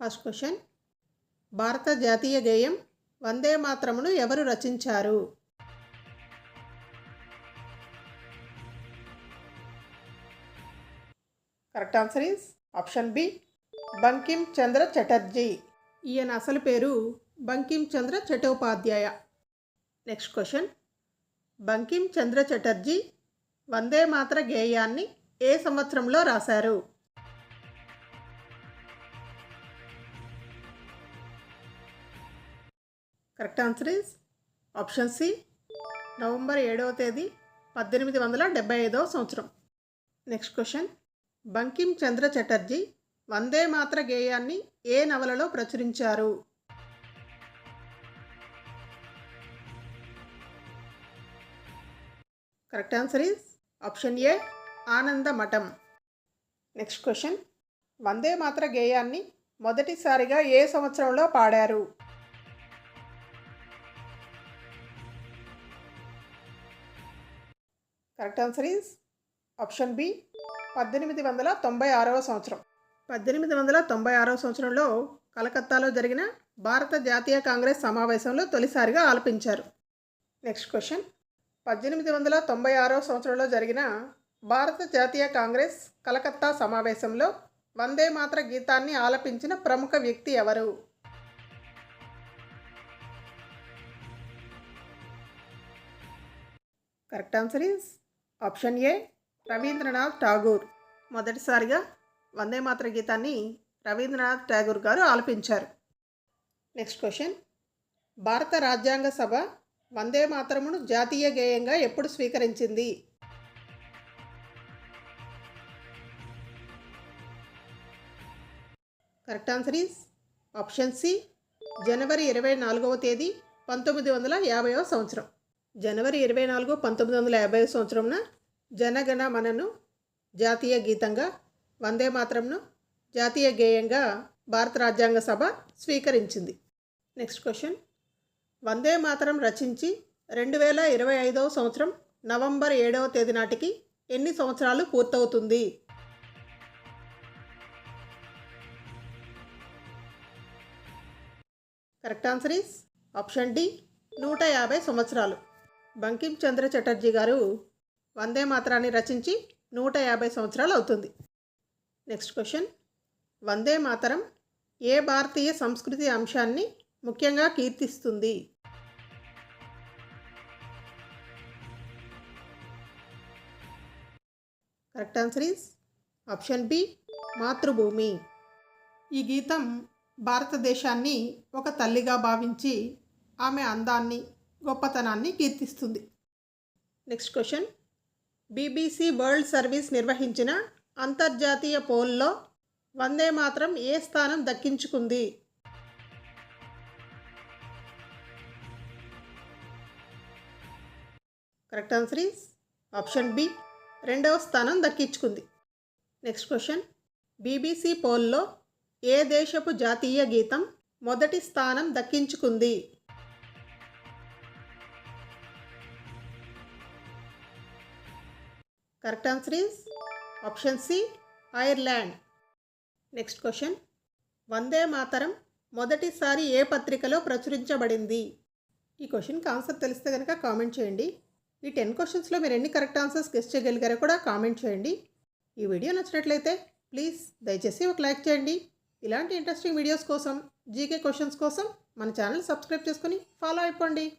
First question భారత జాతీయ గేయం వందే మాత్రమును ఎవరు రచించారు? Correct answer is option B Bankim Chandra Chatterjee ఈయన అసలు పేరు బంకిం చంద్ర చటోపాధ్యాయ నెక్స్ట్ క్వశ్చన్ బంకిం చంద్ర చటర్జీ వందే మాత్ర గేయాన్ని ఏ సంవత్సరంలో రాశారు? Correct answer is option C. November ఏడవ తేదీ పద్దెనిమిది వందల డెబ్బై ఐదవ సంవత్సరం. Next question. బంకిం చంద్ర చటర్జీ వందే మాత్ర గేయాన్ని ఏ నవలలో ప్రచురించారు? Correct answer is option A Anandamath. Next question. వందే మాత్ర గేయాన్ని మొదటిసారిగా ఏ సంవత్సరంలో పాడారు? Correct answer is option B పద్దెనిమిది వందల తొంభై ఆరవ సంవత్సరం. పద్దెనిమిది వందల తొంభై ఆరవ సంవత్సరంలో కలకత్తాలో జరిగిన భారత జాతీయ కాంగ్రెస్ సమావేశంలో తొలిసారిగా ఆలపించారు. Next question. పద్దెనిమిది వందల తొంభై ఆరవ సంవత్సరంలో జరిగిన భారత జాతీయ కాంగ్రెస్ కలకత్తా సమావేశంలో వందే మాత్ర గీతాన్ని ఆలపించిన ప్రముఖ వ్యక్తి ఎవరు? Correct answer is option A Rabindranath Tagore. మొదటిసారిగా వందే మాత్ర గీతాన్ని రవీంద్రనాథ్ ఠాగూర్ గారు ఆలపించారు. Next question. భారత రాజ్యాంగ సభ వందే మాతరమును జాతీయ గేయంగా ఎప్పుడు స్వీకరించింది? Correct answer is option C జనవరి ఇరవై నాలుగవ తేదీ పంతొమ్మిది వందల యాభైవ సంవత్సరం. జనవరి ఇరవై నాలుగు పంతొమ్మిది వందల యాభై సంవత్సరంన జనగణ మనను జాతీయ గీతంగా వందే మాత్రంను జాతీయ గేయంగా భారత రాజ్యాంగ సభ స్వీకరించింది. నెక్స్ట్ క్వశ్చన్ వందే మాతరం రచించి రెండు వేల ఇరవై ఐదవ సంవత్సరం నవంబర్ ఏడవ తేదీ నాటికి ఎన్ని సంవత్సరాలు పూర్తవుతుంది? Correct answer is option D నూట యాభై సంవత్సరాలు. బంకిం చంద్ర చటర్జీ గారు వందే మాత్రాన్ని రచించి నూట యాభై సంవత్సరాలు అవుతుంది. Next question. వందే మాతరం ఏ భారతీయ సంస్కృతి అంశాన్ని ముఖ్యంగా కీర్తిస్తుంది? Correct answer is option B మాతృభూమి. ఈ గీతం భారతదేశాన్ని ఒక తల్లిగా భావించి ఆమె అందాన్ని గొప్పతనాన్ని కీర్తిస్తుంది. Next question. BBC world service నిర్వహించిన అంతర్జాతీయ పోల్లో వందే మాత్రం ఏ స్థానం దక్కించుకుంది? Correct answer is option B రెండవ స్థానం దక్కించుకుంది. నెక్స్ట్ క్వశ్చన్ బీబీసీ పోల్లో ఏ దేశపు జాతీయ గీతం మొదటి స్థానం దక్కించుకుంది? Correct answer is option C Ireland. Next question. Vande Mataram మొదటిసారి ఏ పత్రికలో ప్రచురించబడింది? ఈ క్వశ్చన్కి ఆన్సర్ తెలిస్తే కనుక కామెంట్ చేయండి. ఈ టెన్ క్వశ్చన్స్లో మీరు ఎన్ని కరెక్ట్ ఆన్సర్స్ గెస్ట్ చేయగలిగారో కూడా కామెంట్ చేయండి. ఈ వీడియో నచ్చినట్లయితే ప్లీజ్ దయచేసి ఒక లైక్ చేయండి. ఇలాంటి ఇంట్రెస్టింగ్ వీడియోస్ కోసం జీకే క్వశ్చన్స్ కోసం మన ఛానల్ సబ్స్క్రైబ్ చేసుకొని ఫాలో అయిపోండి.